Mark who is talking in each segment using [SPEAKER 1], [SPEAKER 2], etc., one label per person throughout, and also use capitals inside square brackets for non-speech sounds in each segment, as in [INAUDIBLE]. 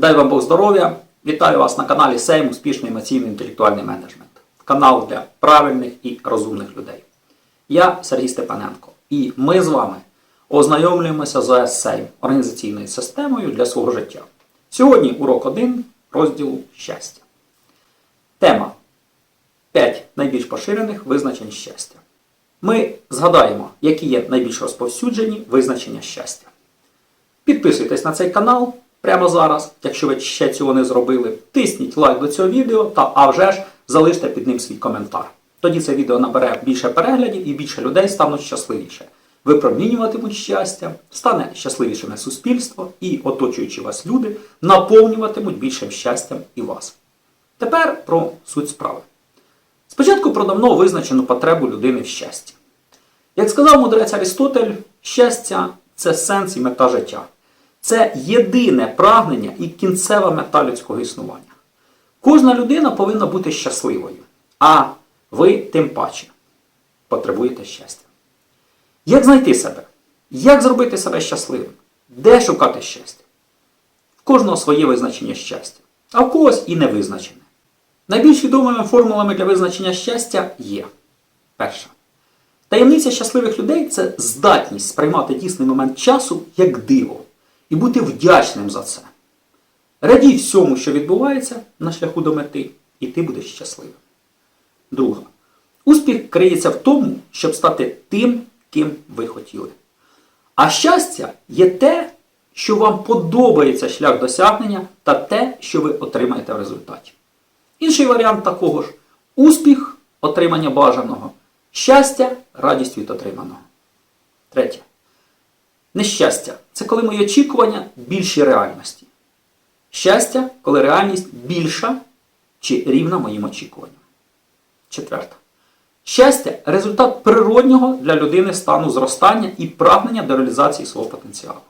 [SPEAKER 1] Дай вам Бог здоров'я! Вітаю вас на каналі Сейм Успішний емоційний інтелектуальний менеджмент. Канал для правильних і розумних людей. Я Сергій Степаненко, і ми з вами ознайомлюємося з Сейм організаційною системою для свого життя. Сьогодні урок 1 розділу щастя. Тема 5 найбільш поширених визначень щастя. Ми згадаємо, які є найбільш розповсюджені визначення щастя. Підписуйтесь на цей канал прямо зараз, якщо ви ще цього не зробили. Тисніть лайк до цього відео та а вже ж залиште під ним свій коментар. Тоді це відео набере більше переглядів і більше людей стануть щасливіше. Випромінюватимуть щастя, стане щасливішими суспільство і оточуючи вас люди наповнюватимуть більшим щастям і вас. Тепер про суть справи. Спочатку про давно визначену потребу людини в щасті. Як сказав мудрець Арістотель, щастя це сенс і мета життя. Це єдине прагнення і кінцева мета людського існування. Кожна людина повинна бути щасливою, а ви тим паче потребуєте щастя. Як знайти себе? Як зробити себе щасливим? Де шукати щастя? В кожного своє визначення щастя, а в когось і не визначене. Найбільш відомими формулами для визначення щастя є. Перша. Таємниця щасливих людей це здатність сприймати дійсний момент часу як диво і бути вдячним за це. Радій всьому, що відбувається на шляху до мети, і ти будеш щасливим. Друга. Успіх криється в тому, щоб стати тим, ким ви хотіли. А щастя є те, що вам подобається шлях досягнення та те, що ви отримаєте в результаті. Інший варіант такого ж успіх отримання бажаного, щастя радість від отриманого. Третє. Нещастя це коли мої очікування більші реальності. Щастя, коли реальність більша чи рівна моїм очікуванням. Четверте. Щастя результат природнього для людини стану зростання і прагнення до реалізації свого потенціалу.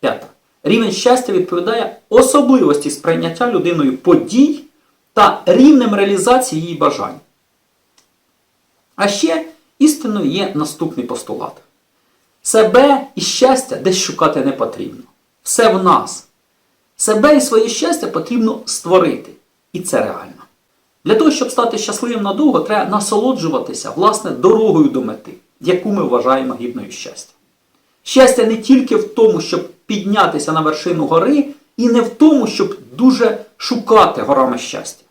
[SPEAKER 1] П'яте. Рівень щастя відповідає особливості сприйняття людиною подій та рівнем реалізації її бажань. А ще істиною є наступний постулат. Себе і щастя десь шукати не потрібно. Все в нас. Себе і своє щастя потрібно створити. І це реально. Для того, щоб стати щасливим надовго, треба насолоджуватися власне дорогою до мети, яку ми вважаємо гідною щастя. Щастя не тільки в тому, щоб піднятися на вершину гори, і не в тому, щоб дуже шукати горами щастя.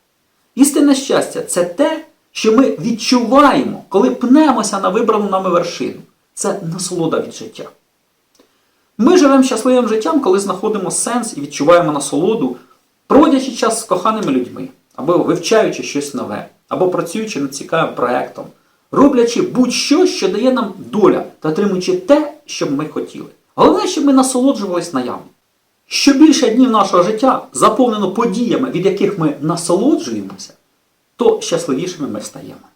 [SPEAKER 1] Істинне щастя це те, що ми відчуваємо, коли пнемося на вибрану нами вершину. Це насолода від життя. Ми живемо щасливим життям, коли знаходимо сенс і відчуваємо насолоду, проводячи час з коханими людьми, або вивчаючи щось нове, або працюючи над цікавим проєктом, роблячи будь-що, що дає нам доля, та отримуючи те, що б ми хотіли. Головне, щоб ми насолоджувались наявним. Що більше днів нашого життя заповнено подіями, від яких ми насолоджуємося, то щасливішими ми стаємо.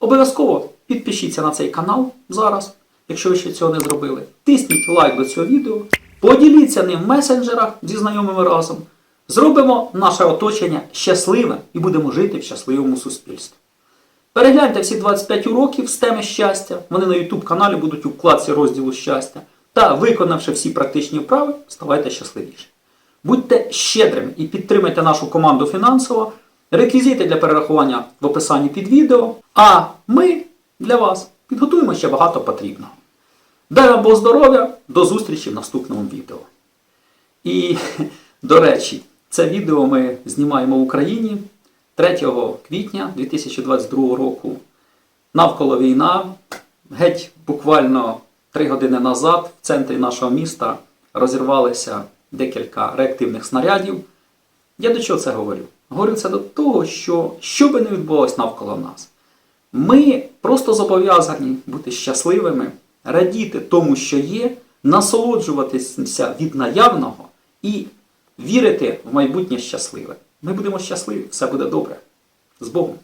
[SPEAKER 1] Обов'язково підпишіться на цей канал зараз, якщо ви ще цього не зробили. Тисніть лайк до цього відео, поділіться ним в месенджерах зі знайомими разом. Зробимо наше оточення щасливим і будемо жити в щасливому суспільстві. Перегляньте всі 25 уроків з теми щастя. Вони на YouTube каналі будуть у вкладці розділу щастя. Та, виконавши всі практичні вправи, ставайте щасливіші. Будьте щедрими і підтримайте нашу команду фінансово. Реквізити для перерахування в описанні під відео. А ми для вас підготуємо ще багато потрібного. Дай вам Бог здоров'я, до зустрічі в наступному відео. І, [LAUGHS] до речі, це відео ми знімаємо в Україні 3 квітня 2022 року. Навколо війна. Геть буквально 3 години назад в центрі нашого міста розірвалися декілька реактивних снарядів. Я до чого це говорю? Говорю це до того, що що би не відбулося навколо нас, ми просто зобов'язані бути щасливими, радіти тому, що є, насолоджуватися від наявного і вірити в майбутнє щасливе. Ми будемо щасливі, все буде добре. З Богом!